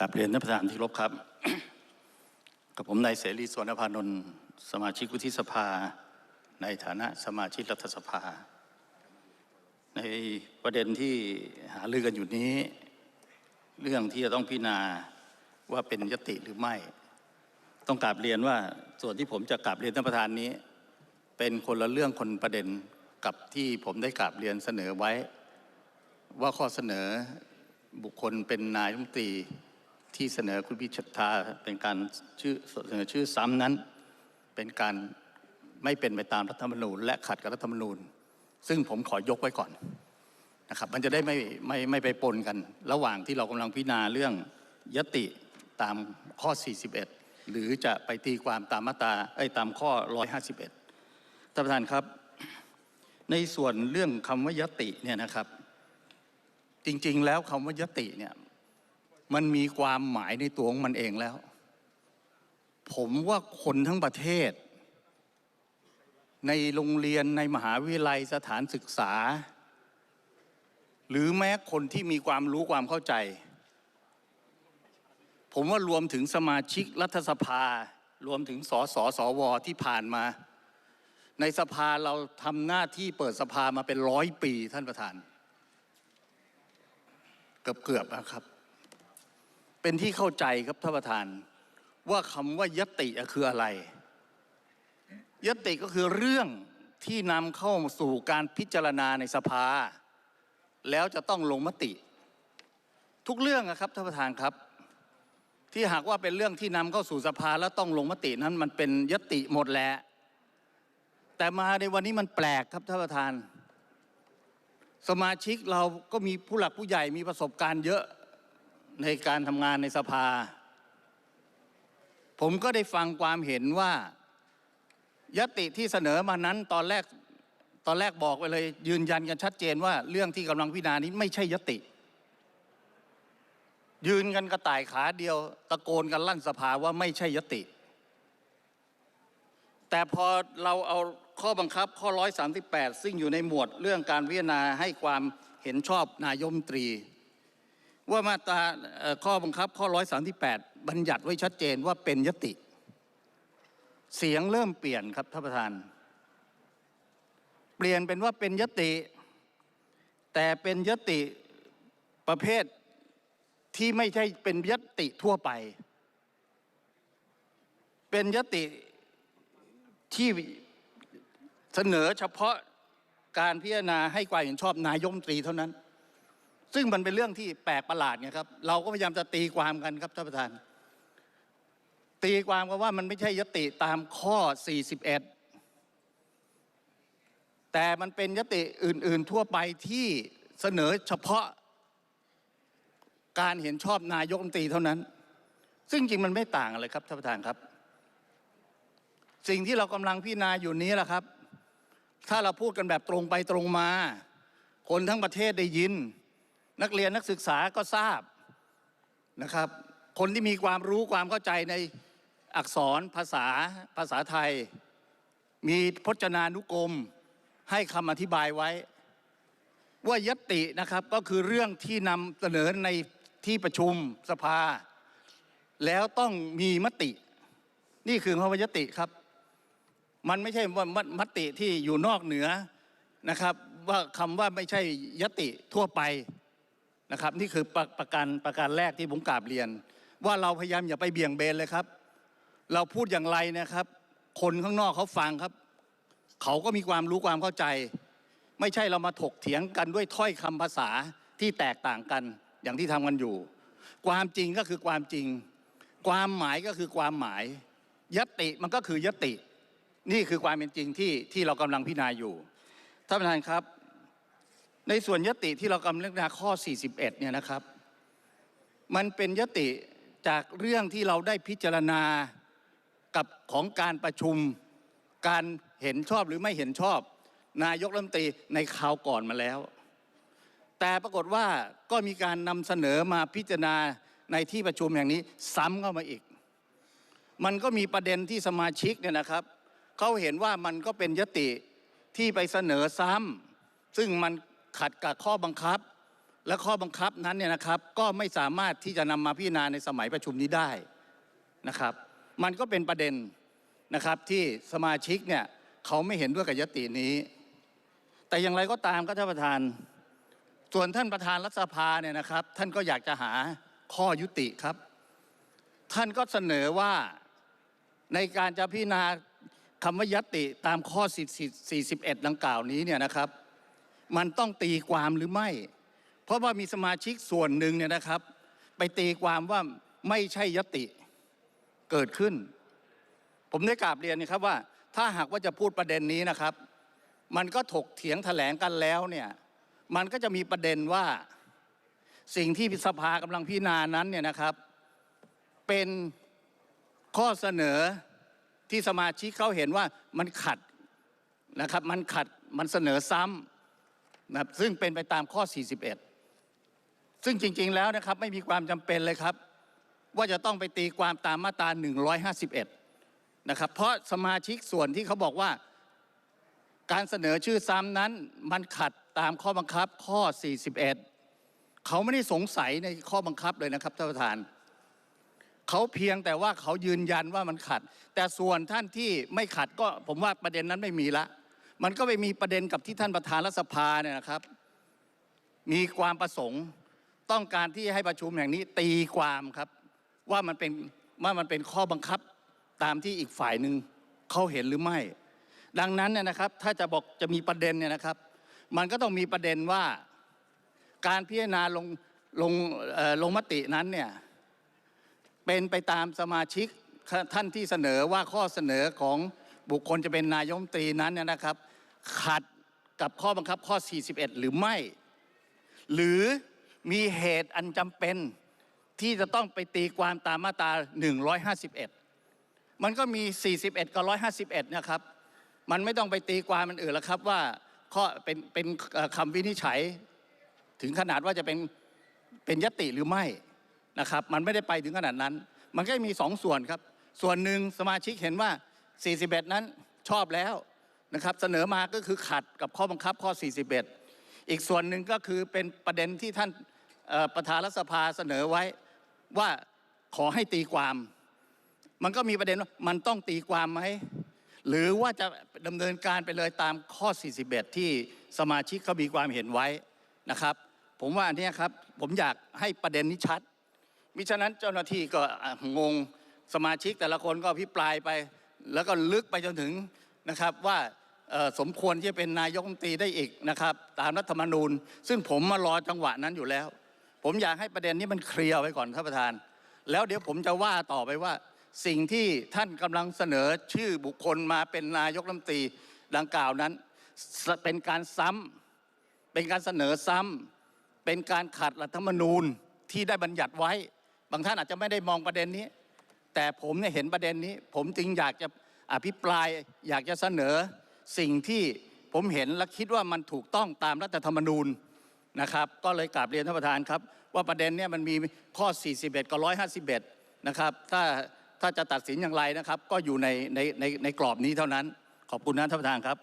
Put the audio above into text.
กับเรียนท่านประธานที่รบครับ กับผมนายเสรีสวนพานนท์สมาชิกวุฒิสภา ในฐานะสมาชิกรัฐสภา ในประเด็นที่หารือกันอยู่นี้ เรื่องที่จะต้องพิจารณาว่าเป็นยติหรือไม่ ต้องกราบเรียนว่าส่วนที่ผมจะกราบเรียนท่านประธานนี้ เป็นคนละเรื่องคนประเด็นกับที่ผมได้กราบเรียนเสนอไว้ ว่าข้อเสนอบุคคลเป็นนายรัฐมนตรี ที่เสนอคุณพิชตาเป็นการชื่อเสนอชื่อซ้ำนั้น เป็นการไม่เป็นไปตามรัฐธรรมนูญ และขัดกับรัฐธรรมนูญ ซึ่งผมขอยกไว้ก่อนนะครับมันจะได้ไม่ไม่ไม่ไปปนกัน ระหว่างที่เรากำลังพิจารณาเรื่องยติตามข้อ 41 หรือจะไปตีความตามมาตราไอ้ตามข้อ 151ท่านประธานครับ ในส่วนเรื่องคำว่ายติเนี่ยนะครับ จริงๆ แล้วคำว่ายติเนี่ย มันมีความหมายในตัวของมันเองแล้ว ผมว่าคนทั้งประเทศ ในโรงเรียนในมหาวิทยาลัยสถานศึกษา หรือแม้คนที่มีความรู้ความเข้าใจ ผมว่ารวมถึงสมาชิกรัฐสภา รวมถึงสสสวที่ผ่านมา ในสภาเราทำหน้าที่เปิดสภามาเป็นร้อยปีท่านประธาน เกือบเกือบๆนะครับ เป็นที่เข้าใจครับท่านประธาน ว่าคำว่ายติคืออะไร ยติก็คือเรื่องที่นำเข้าสู่การพิจารณาในสภา แล้วจะต้องลงมติ ทุกเรื่องนะครับท่านประธานครับ ที่หากว่าเป็นเรื่องที่นำเข้าสู่สภาแล้วต้องลงมตินั้นมันเป็นยติหมดแหละแต่มาในวันนี้มันแปลกครับท่านประธาน สมาชิกเราก็มีผู้หลักผู้ใหญ่มีประสบการณ์เยอะ ในการทำงานในสภา ผมก็ได้ฟังความเห็นว่ายติที่เสนอมานั้นตอนแรกตอนแรกบอกไปเลย ยืนยันกันชัดเจนว่าเรื่องที่กำลังพิจารณานี้ไม่ใช่ยติ ยืนกันกระต่ายขาเดียว ตะโกนกันลั่นสภาว่าไม่ใช่ยติ แต่พอเราเอาข้อบังคับข้อ 138 ซึ่งอยู่ในหมวดเรื่องการพิจารณาให้ความเห็นชอบนายมตรี ว่ามาตราข้อบังคับข้อ 138 บัญญัติไว้ชัดเจนว่าเป็นยติ เสียงเริ่มเปลี่ยนครับท่านประธาน เปลี่ยนเป็นว่าเป็นยติ แต่เป็นยติประเภทที่ไม่ใช่เป็นยติทั่วไป เป็นยติที่เสนอเฉพาะการพิจารณาให้ความเห็นชอบนายกรัฐมตรีเท่านั้น ซึ่งมันเป็นเรื่องที่แปลกประหลาดไงครับเราก็พยายามจะตีความกันครับท่านประธาน ตีความกันว่ามันไม่ใช่ยติตามข้อ 41 แต่มันเป็นยติอื่น ๆ ทั่วไปที่เสนอเฉพาะการเห็นชอบนายกรัฐมนตรีเท่านั้น ซึ่งจริงมันไม่ต่างอะไรครับท่านประธานครับ สิ่งที่เรากำลังพิจารณาอยู่นี้แหละครับ ถ้าเราพูดกันแบบตรงไปตรงมา คนทั้งประเทศได้ยิน นักเรียนนักศึกษาก็ทราบนะครับ คนที่มีความรู้ความเข้าใจในอักษรภาษาภาษาไทย มีพจนานุกรมให้คำอธิบายไว้ ว่ายตินะครับก็คือเรื่องที่นำเสนอในที่ประชุมสภา แล้วต้องมีมติ นี่คือคำว่ายติครับ มันไม่ใช่ว่ามติที่อยู่นอกเหนือนะครับ ว่าคำว่าไม่ใช่ยติทั่วไป นะครับนี่คือประประการประการแรกที่ผมกราบเรียน ว่าเราพยายามอย่าไปเบี่ยงเบนเลยครับ เราพูดอย่างไรนะครับ คนข้างนอกเขาฟังครับ เขาก็มีความรู้ความเข้าใจ ไม่ใช่เรามาถกเถียงกันด้วยถ้อยคำภาษาที่แตกต่างกันอย่างที่ทำกันอยู่ ความจริงก็คือความจริง ความหมายก็คือความหมายยติมันก็คือยติ นี่คือความเป็นจริงที่ที่เรากำลังพิจารณาอยู่ท่านประธานครับ ในส่วนยติที่เรากำลังพิจารณาข้อ 41 เนี่ยนะครับ มันเป็นยติจากเรื่องที่เราได้พิจารณากับของการประชุมการเห็นชอบหรือไม่เห็นชอบ นายกรัฐมนตรีในคราวก่อนมาแล้ว แต่ปรากฏว่าก็มีการนำเสนอมาพิจารณาในที่ประชุมอย่างนี้ซ้ำเข้ามาอีก มันก็มีประเด็นที่สมาชิกเนี่ยนะครับเขาเห็นว่ามันก็เป็นยติที่ไปเสนอซ้ำซึ่งมัน ขัดกับข้อบังคับ และข้อบังคับนั้นเนี่ยนะครับ ก็ไม่สามารถที่จะนำมาพิจารณาในสมัยประชุมนี้ได้นะครับ มันก็เป็นประเด็นนะครับที่สมาชิกเนี่ยเขาไม่เห็นด้วยกับยตินี้ แต่อย่างไรก็ตามก็ท่านประธาน ส่วนท่านประธานรัฐสภาเนี่ยนะครับ ท่านก็อยากจะหาข้อยุติครับ ท่านก็เสนอว่าในการจะพิจารณาคำว่ายติตามข้อ 41 ดังกล่าวนี้เนี่ยนะครับ มันต้องตีความหรือไม่ เพราะว่ามีสมาชิกส่วนหนึ่งเนี่ยนะครับ ไปตีความว่าไม่ใช่ยติเกิดขึ้น ผมได้กราบเรียนนะครับว่า ถ้าหากว่าจะพูดประเด็นนี้นะครับ มันก็ถกเถียงแถลงกันแล้วเนี่ยมันก็จะมีประเด็นว่าสิ่งที่สภากำลังพิจารณานั้นเนี่ยนะครับ เป็นข้อเสนอที่สมาชิกเขาเห็นว่ามันขัดนะครับ มันขัดมันเสนอซ้ำ นะครับซึ่งเป็นไปตามข้อ 41 ซึ่งจริง ๆ แล้วนะครับไม่มีความจำเป็นเลยครับ ว่าจะต้องไปตีความตามมาตรา 151 นะครับ เพราะสมาชิกส่วนที่เขาบอกว่า การเสนอชื่อซ้ำนั้นมันขัดตามข้อบังคับข้อ 41 เขาไม่ได้สงสัยในข้อบังคับเลยนะครับท่านประธานเขาเพียงแต่ว่าเขายืนยันว่ามันขัด แต่ส่วนท่านที่ไม่ขัดก็ผมว่าประเด็นนั้นไม่มีละ มันก็ไปมีประเด็นกับที่ท่านประธานรัฐสภาเนี่ยนะครับ มีความประสงค์ต้องการที่ให้ประชุมแห่งนี้ตีความครับ ว่ามันเป็นว่ามันเป็นข้อบังคับตามที่อีกฝ่ายหนึ่งเขาเห็นหรือไม่ ดังนั้นเนี่ยนะครับ ถ้าจะบอกจะมีประเด็นเนี่ยนะครับ มันก็ต้องมีประเด็นว่าการพิจารณาลงลงลงมตินั้นเนี่ยเป็นไปตามสมาชิกท่านที่เสนอว่าข้อเสนอของ บุคคลจะเป็นนายมตรีนั้นนะครับ ขัดกับข้อบังคับข้อ 41 หรือไม่ หรือมีเหตุอันจำเป็นที่จะต้องไปตีความตามมาตรา 151 มันก็มี 41 กับ 151 นะครับ มันไม่ต้องไปตีความมันอื่นแล้วครับว่าข้อเป็นเป็นคำวินิจฉัย ถึงขนาดว่าจะเป็นเป็นยติหรือไม่นะครับ มันไม่ได้ไปถึงขนาดนั้น มันก็มีสองส่วนครับ ส่วนหนึ่งสมาชิกเห็นว่า 41 นั้นชอบแล้วนะครับ เสนอมาก็คือขัดกับข้อบังคับข้อ 41 อีกส่วนหนึ่งก็คือเป็นประเด็นที่ท่านประธานรัฐสภาเสนอไว้ว่าขอให้ตีความ มันก็มีประเด็นว่ามันต้องตีความไหมหรือว่าจะดำเนินการไปเลยตามข้อ 41 ที่สมาชิกเขามีความเห็นไว้นะครับ ผมว่าอันนี้ครับผมอยากให้ประเด็นนี้ชัดมิฉะนั้นเจ้าหน้าที่ก็งงสมาชิกแต่ละคนก็พิปรายไป แล้วก็ลึกไปจนถึงนะครับว่าสมควรที่จะเป็นนายกรัฐมนตรีได้อีกนะครับ ตามรัฐธรรมนูญ ซึ่งผมมารอจังหวะนั้นอยู่แล้ว ผมอยากให้ประเด็นนี้มันเคลียร์ไว้ก่อนท่านประธาน แล้วเดี๋ยวผมจะว่าต่อไปว่า สิ่งที่ท่านกำลังเสนอชื่อบุคคลมาเป็นนายกรัฐมนตรีดังกล่าวนั้น เป็นการซ้ำเป็นการเสนอซ้ำเป็นการขัดรัฐธรรมนูญที่ได้บัญญัติไว้ บางท่านอาจจะไม่ได้มองประเด็นนี้ แต่ผมเนี่ยเห็นประเด็นนี้ ผมจึงอยากจะอภิปรายอยากจะเสนอสิ่งที่ผมเห็นและคิดว่ามันถูกต้องตามรัฐธรรมนูญนะครับก็เลยกราบเรียนท่านประธานครับ ว่าประเด็นเนี่ยมันมีข้อ 41 กับ 151 นะครับ ถ้าถ้าจะตัดสินอย่างไรนะครับ ก็อยู่ในในในในกรอบนี้เท่านั้น ขอบคุณนะท่านประธานครับ